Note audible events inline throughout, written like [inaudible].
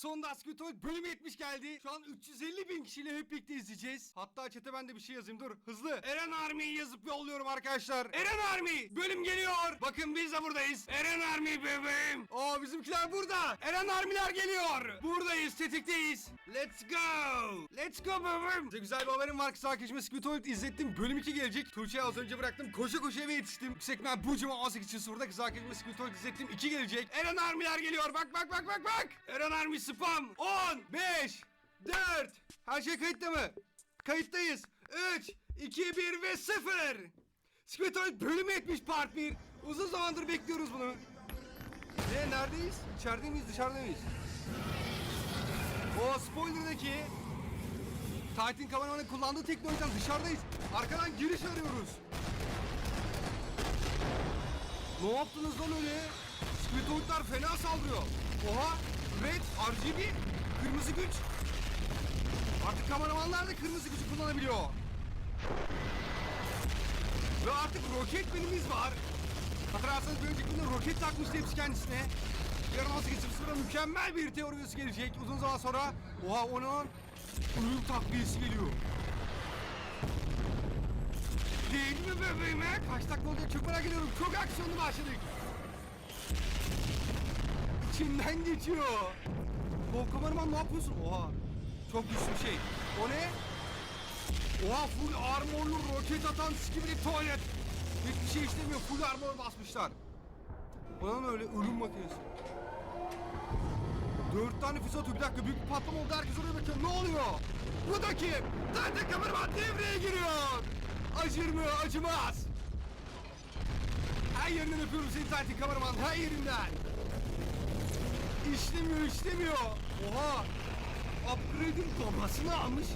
Sonunda Asketoy bölüm 70 geldi. Şu an 350 bin kişiyle hep birlikte izleyeceğiz. Hatta chat'e ben de bir şey yazayım dur hızlı. Eren Army'yi yazıp yolluyorum arkadaşlar. Eren Army bölüm geliyor. Bakın biz de buradayız. Eren Army bebeğim. Aa bizimkiler burada. Eren Army'ler geliyor. Buradayız tetikteyiz. Let's go. Let's go bebeğim. Size güzel bir haberim var. Kısa arkadaşıma Squid izlettim. Bölüm 2 gelecek. Tuğçe'yi az önce bıraktım. Koşa koşa eve yetiştim. Yüksek ben bu cuma 18 için soruda kısa arkadaşıma Squid izlettim. 2 gelecek. Eren Army'ler geliyor. Bak bak bak bak bak. Eren Army spam. 10, 5, 4. Her şey kayıtta mı? Kayıttayız. 3, 2, 1 ve 0. Squid bölümü etmiş part 1. Uzun zamandır bekliyoruz bunu. Ne neredeyiz? İçeride miyiz dışarıda mıyız? O spoilerdaki Titan kameramanın kullandığı teknolojiden dışarıdayız. Arkadan giriş arıyoruz. Ne yaptınız lan öyle? Squidward'lar fena saldırıyor. Oha! Red, RGB, kırmızı güç. Artık kameramanlar da kırmızı gücü kullanabiliyor. Ve artık roket benimiz var. Hatırlarsanız bir önceki bölümde roket takmıştı hepsi kendisine. Yarın 18.00'a mükemmel bir teori videosu gelecek. Uzun zaman sonra. Oha o ne lan? Ölüm takviyesi geliyor. Değil mi bebeğim he? Kaç dakika olacak çok merak ediyorum. Çok aksiyonlu başladık. İçinden geçiyor. O kameraman ne yapıyorsun? Oha. Çok güçlü şey. O ne? Oha full armorlu roket atan skibidi tuvalet. Hiçbir şey işlemiyor. Full armor basmışlar. Bana ne öyle ölüm makinesi. Dört tane füze atıyor. Bir dakika büyük bir patlama oldu. Herkes oraya bakıyor. Ne oluyor? Bu da kim? Zaten kameraman devreye giriyor. Acır mı? Acımaz. Her yerinden öpüyorum seni Titan kameraman. Her yerinden. İşlemiyor, işlemiyor. Oha. Upgrade'in domasını almış.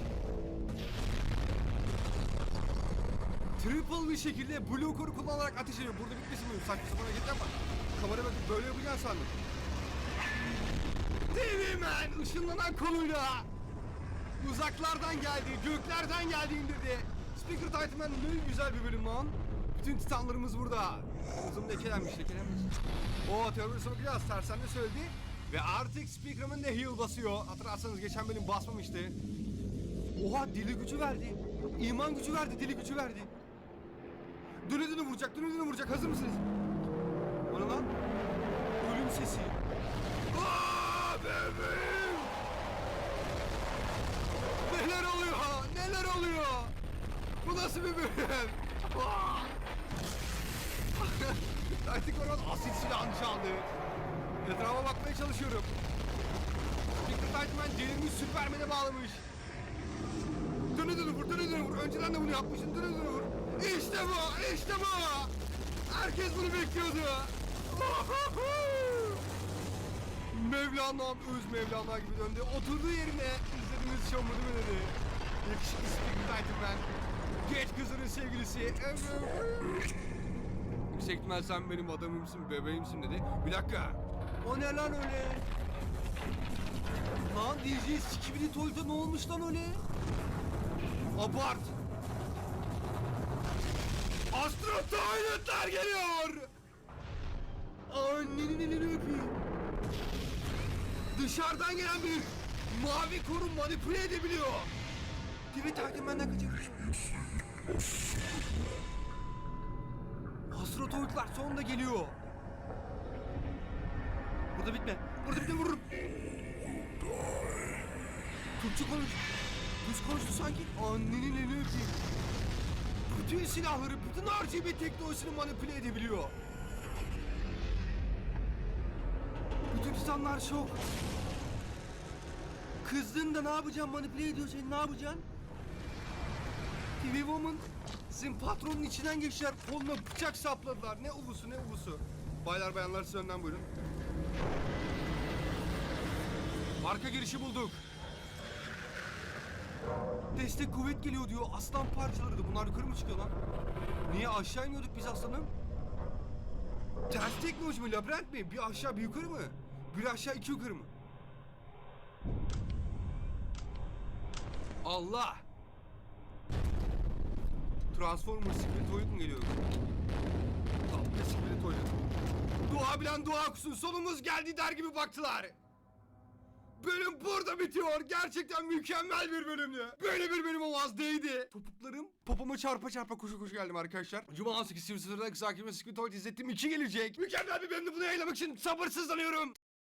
Triple bir şekilde Core'u kullanarak ateş ediyor. Burada bitmesin mi? Saçma sapan hareket yapma. Kamera bakıp böyle yapacaksın sandım. TV Man ışınlanan koluyla uzaklardan geldi, göklerden geldi indirdi. Speaker Titan Man ne güzel bir bölüm lan. Bütün titanlarımız burada. Uzun lekelenmiş, lekelenmiş. O teorisine bakacağız. Tersen de söyledi. Ve artık Speakerman de heal basıyor. Hatırlarsanız geçen bölüm basmamıştı. Oha dili gücü verdi. İman gücü verdi, dili gücü verdi. Döne döne vuracak, döne döne vuracak. Hazır mısınız? O ne lan? Ölüm sesi. Aa bebeğim! Neler oluyor? Neler oluyor? Bu nasıl bir bölüm? Aa! [laughs] Artık oradan asit silahını çaldı. Etrafa bakmaya çalışıyorum. Victor Titanman delirmiş Süpermen'e bağlamış. Döne döne vur, döne döne vur. Önceden de bunu yapmışsın, döne döne vur. İşte bu, işte bu. Herkes bunu bekliyordu. [laughs] Mevlana'm öz Mevlana gibi döndü. Oturduğu yerine izlediğiniz show mu değil mi dedi. Yakışıklı Speaker Titan Man. Geç kızının sevgilisi. Yüksek ihtimal sen benim adamımsın, bebeğimsin dedi. Bir dakika. O ne lan öyle? Lan DJ Skibidi Toy'da ne olmuş lan öyle? Abart! Astro Toilet'ler geliyor! Annenin elini öpeyim. Dışarıdan gelen bir mavi koru manipüle edebiliyor. TV takip benden kaçırıyor. Astro Toilet'ler sonunda geliyor. Burada bitme. Burada bitme vururum. Türkçe konuş. Düz konuştu sanki. Annenin elini öpeyim. Bütün silahları, bütün RGB teknolojisini manipüle edebiliyor. Bütün titanlar şok. Kızdın da ne yapacaksın? Manipüle ediyor seni ne yapacaksın? TV Woman sizin patronun içinden geçtiler. Koluna bıçak sapladılar. Ne ulusu ne ulusu. Baylar bayanlar siz önden buyurun. Arka girişi bulduk. Destek kuvvet geliyor diyor. Aslan parçaları da. Bunlar yukarı mı çıkıyor lan? Niye aşağı iniyorduk biz aslanım? Ters teknoloji mi? Labirent mi? Bir aşağı bir yukarı mı? Bir aşağı iki yukarı mı? Allah! Transformer Spirit Toilet mu geliyor? Bilen dua kusun sonumuz geldi der gibi baktılar. Bölüm burada bitiyor. Gerçekten mükemmel bir bölümdü. Böyle bir bölüm olmaz değdi. Topuklarım popoma çarpa çarpa koşu koşu geldim arkadaşlar. Cuma 18 Twitter'da kısa hakim ve Squid Toy izlettiğim 2 gelecek. Mükemmel bir bölümdü bunu yayınlamak için sabırsızlanıyorum.